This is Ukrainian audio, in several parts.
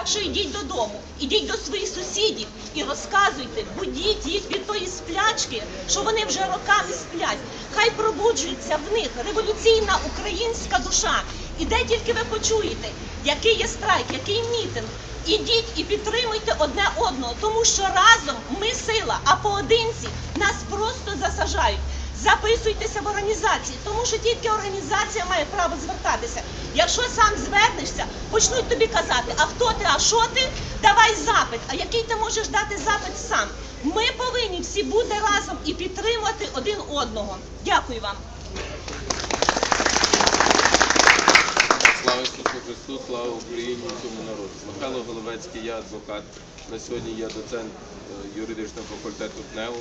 Так що йдіть додому, ідіть до своїх сусідів і розказуйте, будіть їх від тої сплячки, що вони вже роками сплять. Хай пробуджується в них революційна українська душа. І де тільки ви почуєте, який є страйк, який мітинг. Ідіть і підтримуйте одне одного, тому що разом ми сила, а поодинці нас просто засажають. Записуйтеся в організації, тому що тільки організація має право звертатися. Якщо сам звернешся, почнуть тобі казати, а хто ти, а що ти? Давай запит. А який ти можеш дати запит сам? Ми повинні всі бути разом і підтримувати один одного. Дякую вам. Слава Ісусу Христу, слава Україні і всьому народу. Михайло Головецький, я адвокат. На сьогодні я доцент е, юридичного факультету КНЕУ.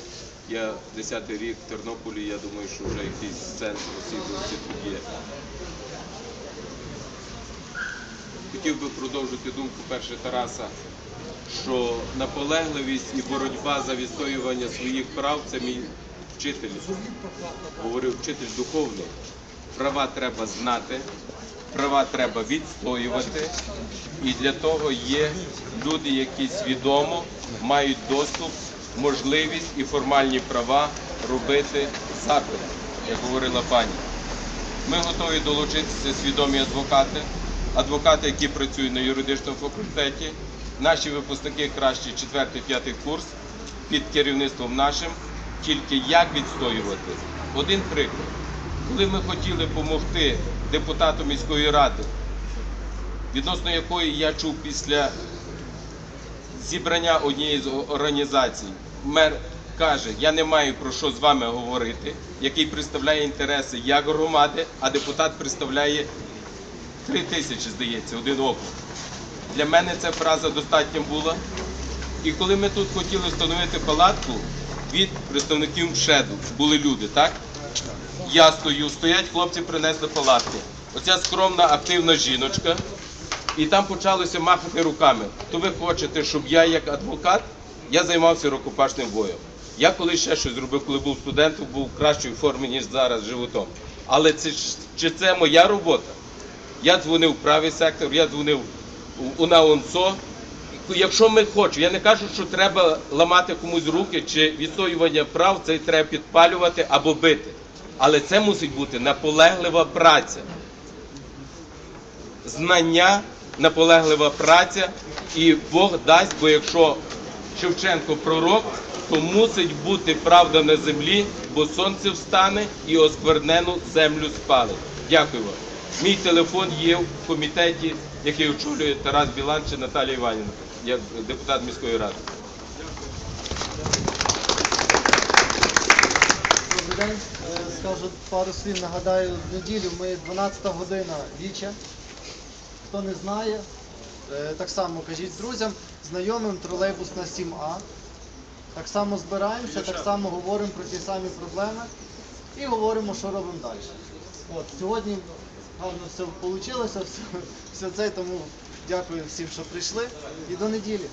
Я 10-й рік в Тернополі, я думаю, що вже якийсь центр освідомості тут є. Хотів би продовжити думку перше Тараса, що наполегливість і боротьба за відстоювання своїх прав це мій вчитель. Говорив вчитель духовний. Права треба знати, права треба відстоювати, і для того є люди, які свідомо мають доступ, можливість і формальні права робити запит, як говорила пані. Ми готові долучитися свідомі адвокати, адвокати, які працюють на юридичному факультеті, наші випускники кращий 4-5 курс під керівництвом нашим, тільки як відстоювати. Один приклад. Коли ми хотіли допомогти депутату міської ради, відносно якої я чув після зібрання однієї з організацій, мер каже, я не маю про що з вами говорити, який представляє інтереси як громади, а депутат представляє три тисячі, здається, один округ. Для мене ця фраза достатньо була. І коли ми тут хотіли встановити палатку від представників МШЕДу, були люди, так? Я стою, стоять хлопці, принесли палатку. Оця скромна, активна жіночка, і там почалося махати руками. То ви хочете, щоб я, як адвокат, я займався рукопашним боєм. Я колись ще щось зробив, коли був студентом, був в кращій формі, ніж зараз животом. Але це, чи це моя робота? Я дзвонив в правий сектор, я дзвонив у- НАУНСО. Якщо ми хочемо, я не кажу, що треба ламати комусь руки чи відстоювання прав, це треба підпалювати або бити. Але це мусить бути наполеглива праця. Знання, наполеглива праця, і Бог дасть, бо якщо Шевченко пророк, то мусить бути правда на землі, бо сонце встане і осквернену землю спалить. Дякую вам. Мій телефон є в комітеті, який очолює Тарас Білан чи Наталія Іванівна, як депутат міської ради. Добрий день. Скажу пару слів, нагадаю, в неділю ми 12 година віче. Хто не знає, е, так само кажіть друзям, знайомим тролейбус на 7А. Так само збираємося, так само говоримо про ті самі проблеми і говоримо, що робимо далі. От, сьогодні гарно все вийшло, все, все це, тому дякую всім, що прийшли. І до неділі.